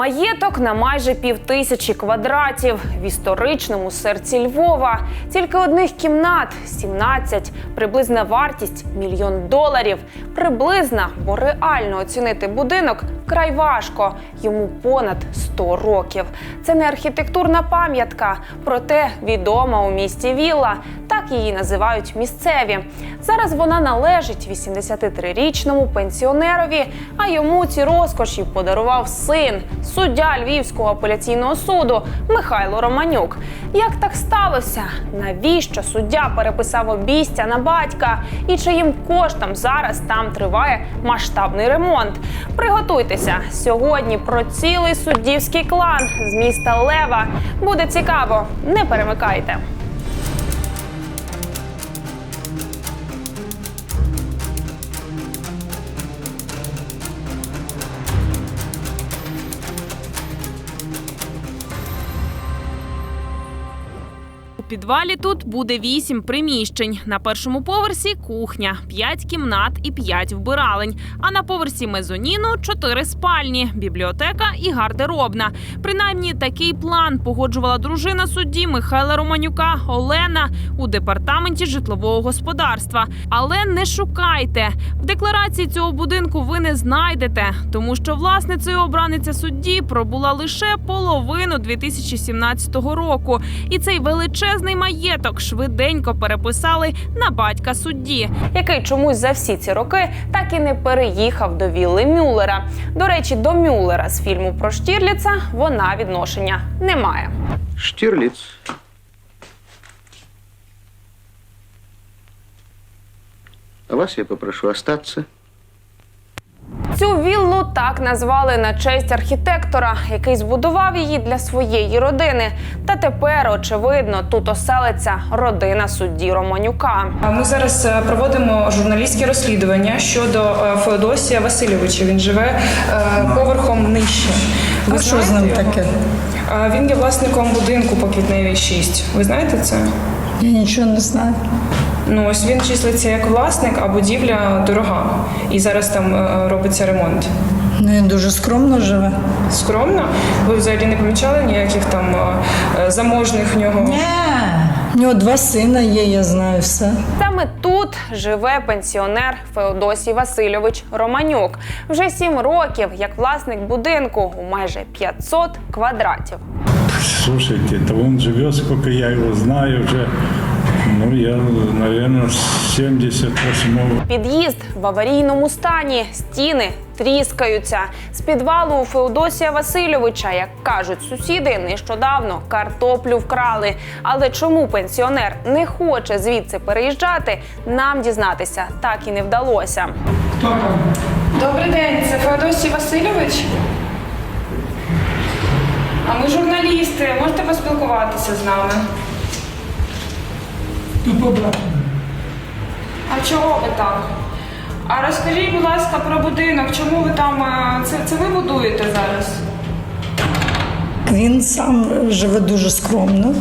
Маєток на майже півтисячі квадратів в історичному серці Львова. Тільки одних кімнат 17, приблизна вартість мільйон доларів. Приблизна, бо реально оцінити будинок вкрай важко. Йому понад 100 років. Це не архітектурна пам'ятка, проте відома у місті Вілла. Так її називають місцеві. Зараз вона належить 83-річному пенсіонерові, а йому ці розкоші подарував син, суддя Львівського апеляційного суду Михайло Романюк. Як так сталося? Навіщо суддя переписав обійстя на батька? І чиїм коштом зараз там триває масштабний ремонт? Приготуйтеся сьогодні про цілий суддівський клан з міста Лева. Буде цікаво, не перемикайте. Підвалі тут буде вісім приміщень. На першому поверсі кухня, п'ять кімнат і п'ять вбиралень. А на поверсі мезоніну чотири спальні, бібліотека і гардеробна. Принаймні такий план погоджувала дружина судді Михайла Романюка Олена у департаменті житлового господарства. Але не шукайте в декларації цього будинку. Ви не знайдете, тому що власницею обраниця судді пробула лише половину 2017 року, і цей величезний маєток швиденько переписали на батька судді, який чомусь за всі ці роки так і не переїхав до вілли Мюллера. До речі, до Мюллера з фільму про Штірліца вона відношення не має. Штирлиц. А вас я попрошу остаться. Цю віллу так назвали на честь архітектора, який збудував її для своєї родини. Та тепер, очевидно, тут оселиться родина судді Романюка. А Ми зараз е, проводимо журналістське розслідування щодо е, Феодосія Васильовича. Він живе е, поверхом нижче. А що з ним таке? Він є власником будинку по Квітневій 6. Ви знаєте це? Я нічого не знаю. Ну ось він числиться як власник, а будівля дорога. І зараз там е, робиться ремонт. Ну він дуже скромно живе. Скромно. Ви взагалі не помічали ніяких там е, е, заможних в нього? Ні. У нього два сина є, я знаю все. Саме тут живе пенсіонер Феодосій Васильович Романюк. Вже сім років як власник будинку у майже 500 квадратів. Слушайте, это он живет, сколько я его знаю уже. Ну, я, с 78-го. Під'їзд в аварійному стані, стіни тріскаються. З підвалу у Феодосія Васильовича, як кажуть сусіди, нещодавно картоплю вкрали. Але чому пенсіонер не хоче звідси переїжджати, нам дізнатися так і не вдалося. Добрий день, це Феодосій Васильович. А ми журналісти, можете поспілкуватися з нами? А чого ви так? А розкажіть, будь ласка, про будинок. Чому ви там. е, Це, це ви будуєте зараз? Він сам живе дуже скромно,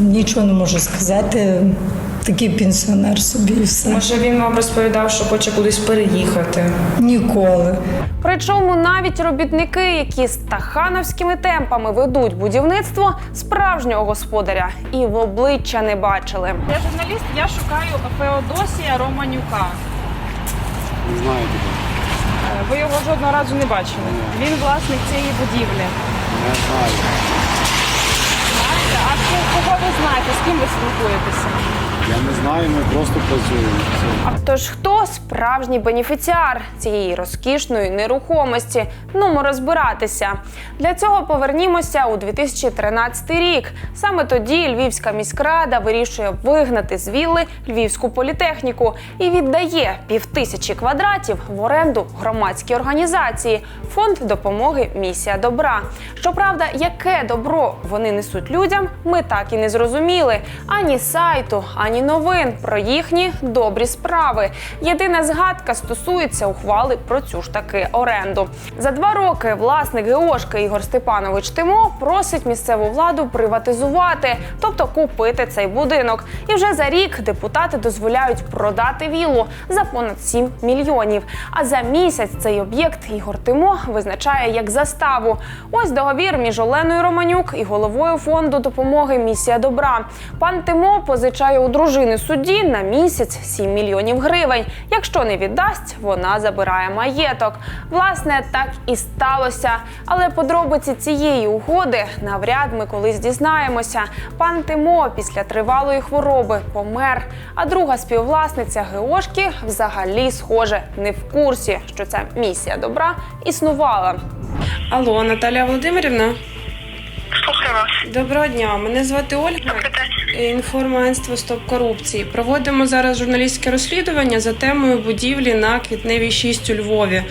нічого не можу сказати. Такий пенсіонер собі і все. Може він вам розповідав, що хоче кудись переїхати? Ніколи. Причому навіть робітники, які стахановськими темпами ведуть будівництво справжнього господаря і в обличчя не бачили. Я журналіст, я шукаю Феодосія Романюка. Не знаю Е, Ви його жодного разу не бачили. Він власник цієї будівлі. не знаю. Знаєте, а ко- кого ви знаєте, з ким ви спілкуєтеся? Я не знаю, ми просто працюємо. Все. Тож хто справжній бенефіціар цієї розкішної нерухомості? Нумо розбиратися. Для цього повернімося у 2013 рік. Саме тоді Львівська міськрада вирішує вигнати з вілли Львівську політехніку і віддає півтисячі квадратів в оренду громадській організації Фонд допомоги Місія добра. Щоправда, яке добро вони несуть людям, ми так і не зрозуміли ані сайту, ані новин про їхні добрі справи. Єдина згадка стосується ухвали про цю ж таки оренду. За два роки власник ГОшки Ігор Степанович Тимо просить місцеву владу приватизувати, тобто купити цей будинок. І вже за рік депутати дозволяють продати віллу за понад 7 мільйонів. А за місяць цей об'єкт Ігор Тимо визначає як заставу. Ось договір між Оленою Романюк і головою фонду допомоги Місія добра. Пан Тимо позичає у дружини судді на місяць 7 мільйонів гривень. Якщо не віддасть, вона забирає маєток. Власне, так і сталося. Але подробиці цієї угоди навряд ми колись дізнаємося. Пан Тимо після тривалої хвороби помер. А друга співвласниця Геошки взагалі, схоже, не в курсі, що ця місія добра існувала. Алло, Наталія Володимирівна. Слухаю вас. Доброго дня. Мене звати Ольга. Інформагентство Стоп корупції. Проводимо зараз журналістське розслідування за темою будівлі на Квітневій 6 у Львові.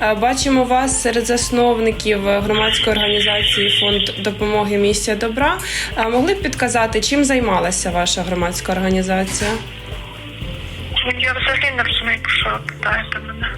Е, Бачимо вас серед засновників громадської організації Фонд допомоги Місія добра. Е, Могли б підказати, чим займалася ваша громадська організація? Я взагалі не розумію, що питаєте мене.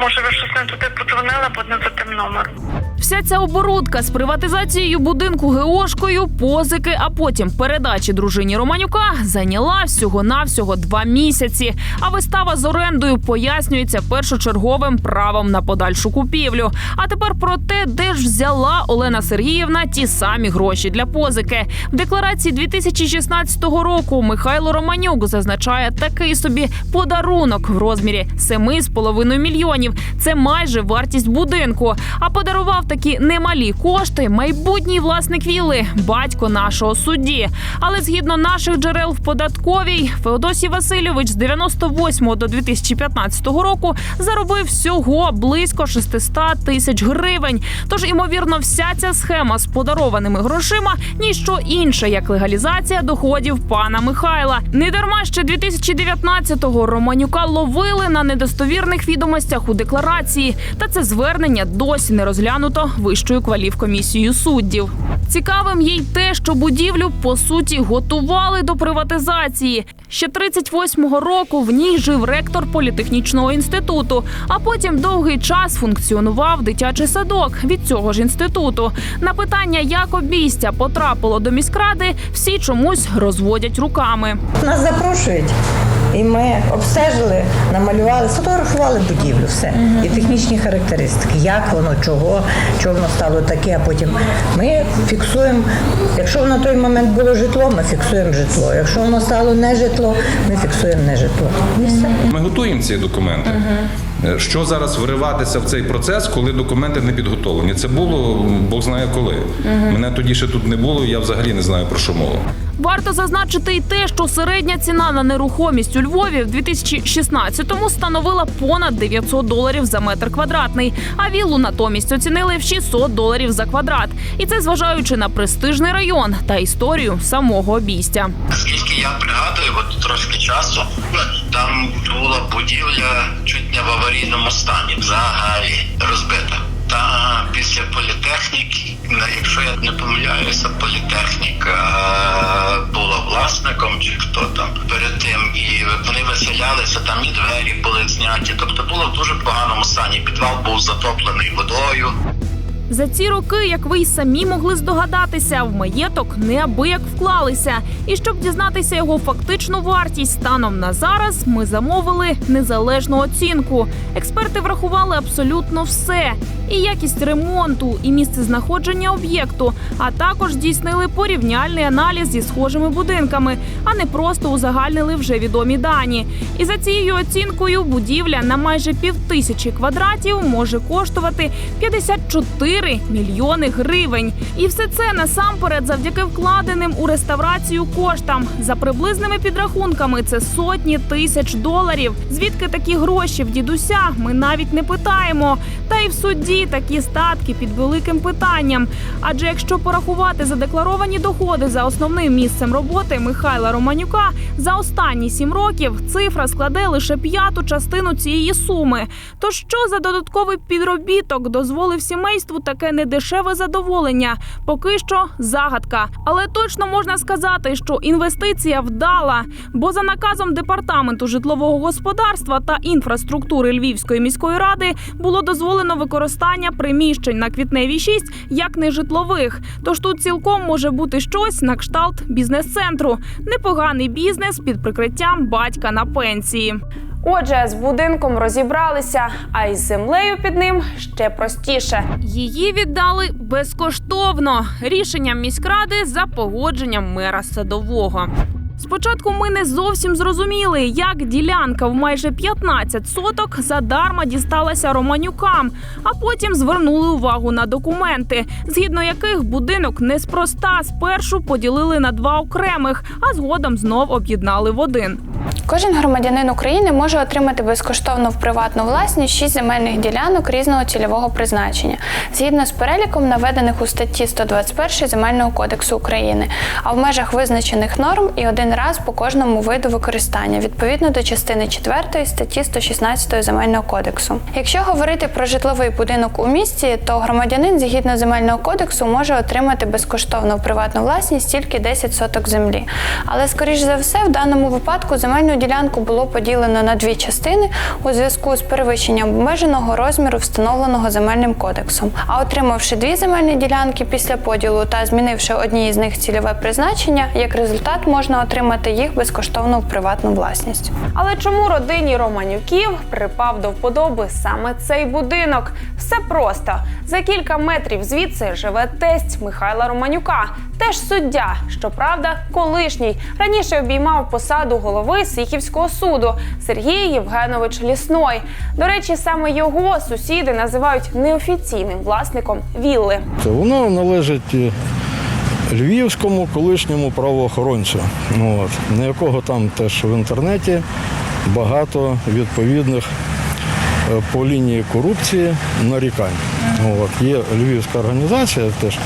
Може, ви щось не туди подзвонили, або не за тим номером. Вся ця оборудка з приватизацією будинку Геошкою, позики, а потім передачі дружині Романюка зайняла всього навсього два місяці. А вистава з орендою пояснюється першочерговим правом на подальшу купівлю. А тепер про те, де ж взяла Олена Сергіївна ті самі гроші для позики. В декларації 2016 року Михайло Романюк зазначає такий собі подарунок в розмірі 7,5 мільйонів. Це майже вартість будинку. А подарував такі немалі кошти майбутній власник вілли, батько нашого судді. Але згідно наших джерел в податковій, Феодосій Васильович з 98 до 2015 року заробив всього близько 600 тисяч гривень. Тож, імовірно, вся ця схема з подарованими грошима ніщо інше, як легалізація доходів пана Михайла. Недарма ще 2019-го Романюка ловили на недостовірних відомостях у декларації, та це звернення досі не розглянуто вищою кваліфкомісією суддів. Цікавим є й те, що будівлю по суті готували до приватизації. Ще 38-го року в ній жив ректор політехнічного інституту, а потім довгий час функціонував дитячий садок від цього ж інституту. На питання, як обійстя потрапило до міськради, всі чомусь розводять руками. Нас запрошують, і ми обстежили, намалювали, сфотографували будівлю, все. І технічні характеристики, як воно, чого, чого воно стало таке, а потім ми фіксуємо, якщо на той момент було житло, ми фіксуємо житло. Якщо воно стало не житло, ми фіксуємо не житло. І все. Ми готуємо ці документи. Е, Що зараз вриватися в цей процес, коли документи не підготовлені? Це було Бог знає коли. Мене тоді ще тут не було, я взагалі не знаю про що мова. Варто зазначити й те, що середня ціна на нерухомість у Львові в 2016-му становила понад 900 доларів за метр квадратний, а віллу натомість оцінили в 600 доларів за квадрат. І це зважаючи на престижний район та історію самого обійстя. Наскільки я пригадую, от трошки часу там була будівля чуть не в аварійному стані, взагалі розбита. Та після політехніки, якщо я не помиляюся, політехніка перед тим, і вони виселялися, там і двері були зняті. Тобто було в дуже поганому стані. Підвал був затоплений водою. За ці роки, як ви й самі могли здогадатися, в маєток неабияк вклалися. І щоб дізнатися його фактичну вартість станом на зараз, ми замовили незалежну оцінку. Експерти врахували абсолютно все: і якість ремонту, і місце знаходження об'єкту, а також здійснили порівняльний аналіз зі схожими будинками, а не просто узагальнили вже відомі дані. І за цією оцінкою будівля на майже півтисячі квадратів може коштувати 54 мільйони гривень. І все це насамперед завдяки вкладеним у реставрацію коштам. За приблизними підрахунками це сотні тисяч доларів. Звідки такі гроші в дідуся? Ми навіть не питаємо. Та й в суді такі статки під великим питанням. Адже якщо порахувати задекларовані доходи за основним місцем роботи Михайла Романюка за останні сім років, цифра складе лише п'яту частину цієї суми. То що за додатковий підробіток дозволив сімейству таке недешеве задоволення. Поки що загадка. Але точно можна сказати, що інвестиція вдала. Бо за наказом департаменту житлового господарства та інфраструктури Львівської міської ради було дозволено використання приміщень на квітневій 6 як нежитлових. Тож тут цілком може бути щось на кшталт бізнес-центру. Непоганий бізнес під прикриттям батька на пенсії. Отже, з будинком розібралися, а із землею під ним ще простіше. Її віддали безкоштовно рішенням міськради за погодженням мера садового. Спочатку ми не зовсім зрозуміли, як ділянка в майже 15 соток задарма дісталася Романюкам, а потім звернули увагу на документи, згідно яких будинок неспроста спершу поділили на два окремих, а згодом знов об'єднали в один. Кожен громадянин України може отримати безкоштовно в приватну власність 6 земельних ділянок різного цільового призначення згідно з переліком, наведених у статті 121 Земельного кодексу України, а в межах визначених норм і один раз по кожному виду використання відповідно до частини 4 статті 116 Земельного кодексу. Якщо говорити про житловий будинок у місті, то громадянин згідно земельного кодексу може отримати безкоштовно в приватну власність тільки 10 соток землі. Але скоріш за все, в даному випадку земельну ділянку було поділено на дві частини у зв'язку з перевищенням обмеженого розміру, встановленого земельним кодексом. А отримавши дві земельні ділянки після поділу та змінивши одній із них цільове призначення, як результат можна отримати їх безкоштовно в приватну власність. Але чому родині Романюків припав до вподоби саме цей будинок? Все просто за кілька метрів звідси живе тесть Михайла Романюка, теж суддя. Щоправда, колишній раніше обіймав посаду голови Сихівського суду Сергій Євгенович Лісной. До речі, саме його сусіди називають неофіційним власником вілли. Воно належить львівському колишньому правоохоронцю, от, на якого там теж в інтернеті багато відповідних е, по лінії корупції нарікань. От, є львівська організація теж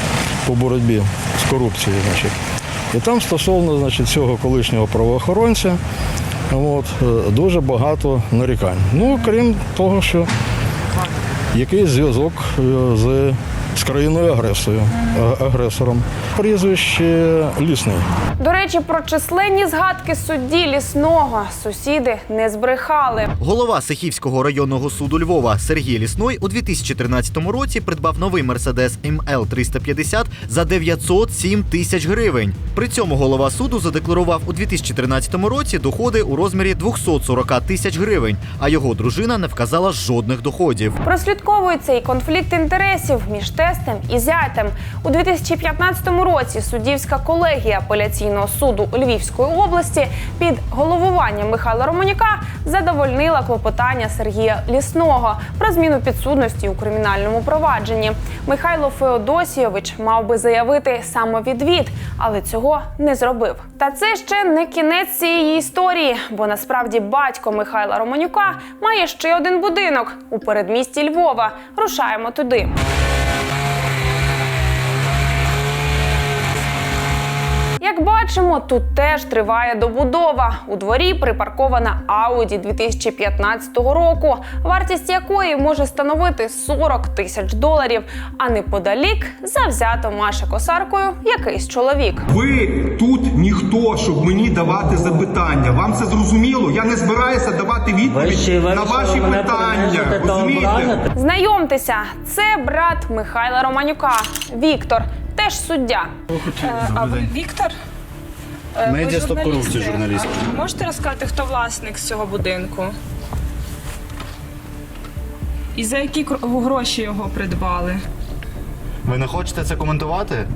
по боротьбі з корупцією. Значить. І там стосовно значить, цього колишнього правоохоронця от, е, дуже багато нарікань. Ну, крім того, що який зв'язок е, з, з країною агресою, агресором. Прізвище Лісний. До речі, про численні згадки судді лісного сусіди не збрехали. Голова Сихівського районного суду Львова Сергій Лісной у 2013 році придбав новий Мерседес МЛ 350 за 907 тисяч гривень. При цьому голова суду задекларував у 2013 році доходи у розмірі 240 тисяч гривень, а його дружина не вказала жодних доходів. Прослідковується і конфлікт інтересів між тестем і зятем. У 2015 році суддівська колегія апеляційного суду Львівської області під головуванням Михайла Романюка задовольнила клопотання Сергія Лісного про зміну підсудності у кримінальному провадженні. Михайло Феодосійович мав би заявити самовідвід, але цього не зробив. Та це ще не кінець цієї історії, бо насправді батько Михайла Романюка має ще один будинок у передмісті Львова. Рушаємо туди. Як бачимо, тут теж триває добудова. У дворі припаркована Audi 2015 року, вартість якої може становити 40 тисяч доларів. А неподалік завзято маше косаркою якийсь чоловік. Ви тут ніхто, щоб мені давати запитання. Вам це зрозуміло? Я не збираюся давати відповідь на ваші питання. Розумієте? Знайомтеся, це брат Михайла Романюка, Віктор, теж суддя. А ви Віктор? Е, Медіа стоп журналісти. корупції журналіст. А Можете розказати, хто власник з цього будинку? І за які гроші його придбали? Ви не хочете це коментувати?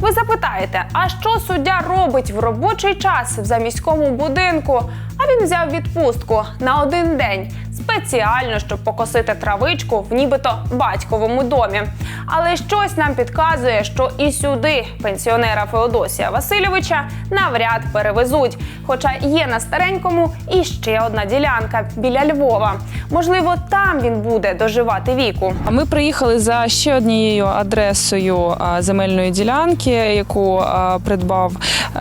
Ви запитаєте, а що суддя робить в робочий час в заміському будинку? А він взяв відпустку на один день спеціально, щоб покосити травичку в нібито батьковому домі. Але щось нам підказує, що і сюди пенсіонера Феодосія Васильовича навряд перевезуть. Хоча є на старенькому і ще одна ділянка біля Львова. Можливо, там він буде доживати віку. Ми приїхали за ще однією адресою земельної ділянки, яку придбав е,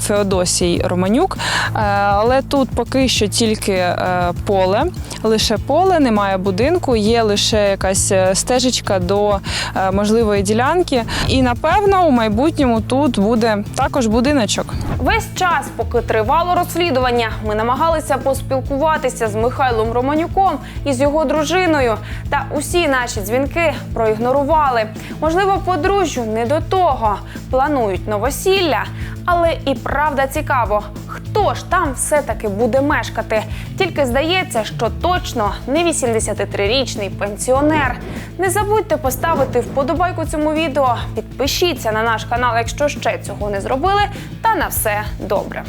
Феодосій Романюк. Е, але тут поки що тільки е, поле, лише поле, немає будинку, є лише якась е, стежечка до е, можливої ділянки. І напевно у майбутньому тут буде також будиночок. Весь час, поки тривало розслідування, ми намагалися поспілкуватися з Михайлом Романюком і з його дружиною. Та усі наші дзвінки проігнорували. Можливо, подружжю не до того. Планують новосілля, але і правда цікаво, хто ж там все-таки буде мешкати. Тільки здається, що точно не 83-річний пенсіонер. Не забудьте поставити вподобайку цьому відео, підпишіться на наш канал, якщо ще цього не зробили. Та на все добре.